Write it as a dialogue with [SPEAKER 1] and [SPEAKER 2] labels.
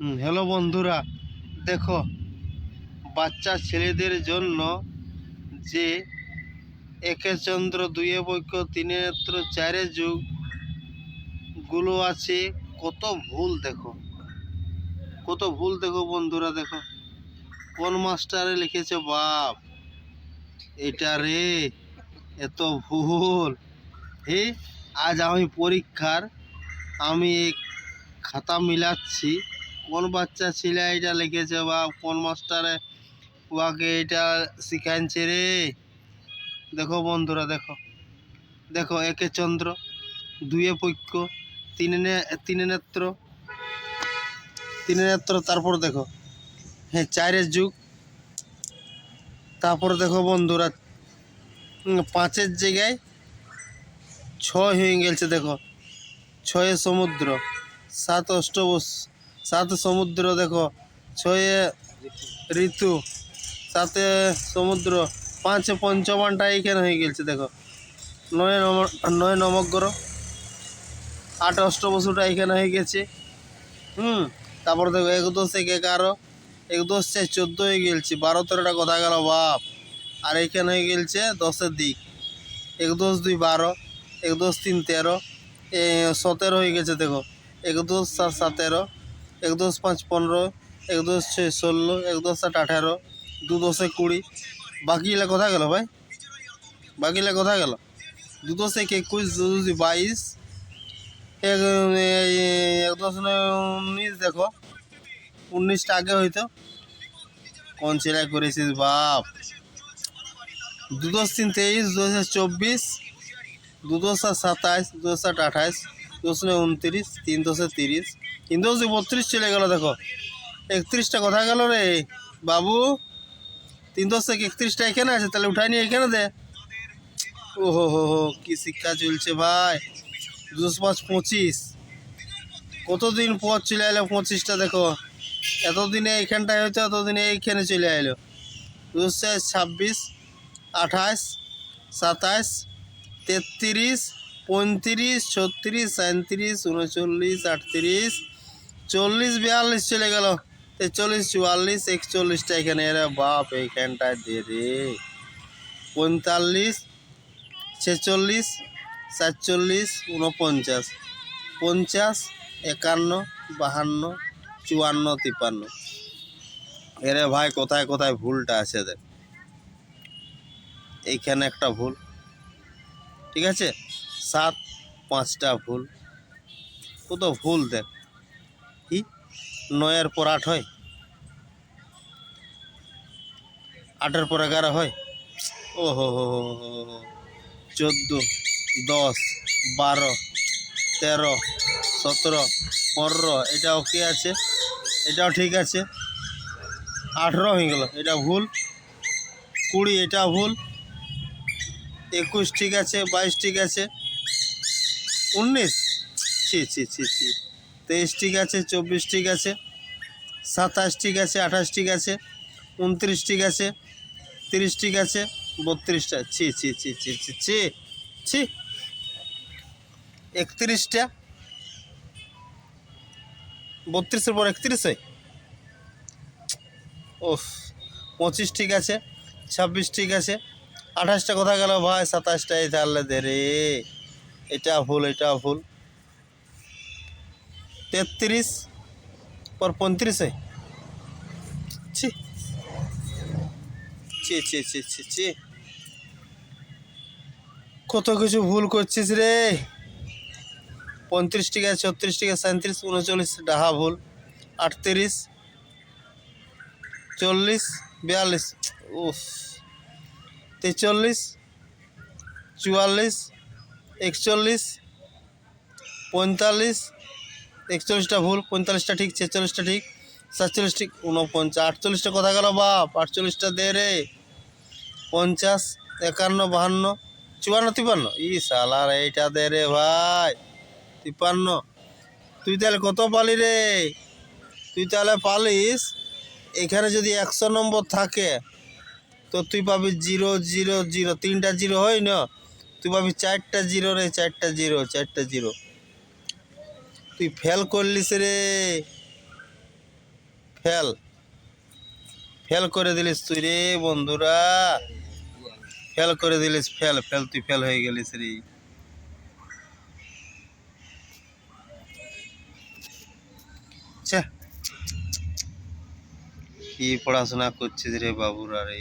[SPEAKER 1] Hello বন্ধুরা, দেখো, বাচ্চা ছেলেদের জন্য যে একে চন্দ্র দুয়ে বৈক্য তিনে নেত্র চারে যুগগুলো আছে, কত ভুল দেখো। কত ভুল দেখো বন্ধুরা, দেখো। কোন মাস্টারে লিখেছে বাপ? এটা রে, এত ভুল। হে, আজ আমি পরীক্ষার, আমি খাতা মিলাচ্ছি। কোন বাচ্চা ছেলে এটা লিখেছে বা কোন মাস্টারে উহাকে এটা শিখাইছে রে? দেখো বন্ধুরা, দেখো। দেখো, একে চন্দ্র, দুয়ে পক্ষ তিনে তিনে নেত্র। তিনে নেত্র, তারপর দেখো। হ্যাঁ চারের যুগ। তারপর দেখো বন্ধুরা পাঁচের জায়গায় ছয় হয়ে গেছে, দেখো। ছয়ে সমুদ্র, সাত অষ্টবস সাত সমুদ্র, দেখো, ছয়ে ঋতু সাতে সমুদ্র, পাঁচে পঞ্চমানটা এইখানে হয়ে গেছে দেখো। নয় নম, নয় নমগ্র আট অষ্টবসুটা এখানে হয়ে গেছে, হুম? তারপর দেখো এক এক এগারো এক দশ চার চোদ্দ হয়ে গেছে বারো তেরোটা কথা গেল, বাপ। আর এইখানে হয়ে গেছে দশের দিক। এক দশ দুই বারো এক দশ তিন তেরো সতেরো হয়ে গেছে, দেখো। এক দশ সাত সতেরো এক দশ পাঁচ পনেরো এক দশ ছয় ষোলো এক দশ আট আঠারো দু দশে কুড়ি। বাকিগুলা কোথায় গেল ভাই? বাকিগুলা কোথায় গেল? দু দশ এক একুশ দু দশ বাইশ। এক এক দশ উনিশ দেখো। উনিশটা আগে হইতো। কোন ছেলে করেছিস বাপ? দু দশ তিন তেইশ দু হাজার চব্বিশ দু দশ আর সাতাইশ দু দশ আট দশ উনত্রিশ, তিন দশে তিরিশ। তিন দশে বত্রিশ চলে গেল, দেখো। একত্রিশটা কথা গেল রে। বাবু, তিন দশ থেকে একত্রিশটা এখানে আছে, তাহলে উঠাই নিয়ে এখানে দে। ও হো হো হো কী শিক্ষা চলছে ভাই। দুশো পাঁচ পঁচিশ। কতদিন পর চলে এলো পঁচিশটা, দেখো। এতদিনে এইখানটায় হয়তো এতদিনে এইখানে চলে এলো। দুশো ছাব্বিশ, আঠাশ, সাতাশ, তেত্রিশ পঁয়ত্রিশ, ছত্রিশ সাঁত্রিশ উনচল্লিশ, আটত্রিশ, চল্লিশ, বিয়াল্লিশ চলে গেল। তেচল্লিশ, চুয়াল্লিশ, একচল্লিশটা এখানে। এরা বাপ, এইখানটায় দে রে। পঁয়তাল্লিশ, ছেচল্লিশ, সাতচল্লিশ উনপঞ্চাশ পঞ্চাশ, একান্ন, বাহান্ন, চুয়ান্ন তিপ্পান্ন এরে ভাই, কোথায় কোথায় ভুলটা আছে দেখ। এইখানে একটা ভুল। ঠিক আছে? সাত পাঁচটা ভুল। কত ভুল দেখ। কি? নয়ের পর আট হয়। আটের পর এগারো হয়। ও হো হো চোদ্দ, দশ, বারো, তেরো, সতেরো, পনেরো এটা ওকে আছে? এটাও ঠিক আছে। আঠেরো হয়ে গেল। এটা ভুল। কুড়ি, এটা ভুল। একুশ ঠিক আছে, বাইশ ঠিক আছে। উনিশ? ছি ছি ছি ছি। তেইশ ঠিক আছে, চব্বিশ ঠিক আছে, সাতাশ ঠিক আছে, আঠাশ ঠিক আছে, উনত্রিশ ঠিক আছে, তিরিশ ঠিক আছে, বত্রিশটা। ছি ছি ছি ছি ছি ছি ছি। একত্রিশটা। বত্রিশের পর একত্রিশ? হয় ওফ, পঁচিশ ঠিক আছে, ছাব্বিশ ঠিক আছে, আঠাশটা কোথায় গেল ভাই? সাতাশটা এই তাহলে দে রে। এটা ভুল এটা ভুল। তেত্রিশ পর পঁয়ত্রিশে? ছি। ছি ছি ছি ছি ছি। কত কিছু ভুল করছিস রে? পঁয়ত্রিশ টিকা ছত্রিশ টিকা সাঁত্রিশ উনচল্লিশ, ডাহা ভুল। আটত্রিশ, চল্লিশ, বিয়াল্লিশ, উফ। তেচল্লিশ, চুয়াল্লিশ একচল্লিশ, পঁয়তাল্লিশ, একচল্লিশটা ভুল, পঁয়তাল্লিশটা ঠিক, ছেচল্লিশটা ঠিক, সাতচল্লিশ ঠিক উনপঞ্চাশ আটচল্লিশটা কথা গেল বাপ, আটচল্লিশটা দে রে। পঞ্চাশ, একান্ন, বাহান্ন, চুয়ান্ন, তিপান্ন। ই সালার এইটা দে রে ভাই, তিপান্ন। তুই তাহলে কত পালি রে? তুই তাহলে পালিস, এখানে যদি একশো নম্বর থাকে, তো তুই পাবি জিরো জিরো জিরো, তিনটা জিরো হয় না তুই পাবি চারটা জিরো রে, চারটা জিরো চারটা জিরো। তুই ফেল করলিস রে। ফেল ফেল করে দিলিস তুই রে, বন্ধুরা। ফেল করে দিলিস ফেল ফেল তুই ফেল হয়ে গেলিস রে। কি পড়াশোনা করছিস রে বাবুরা রে।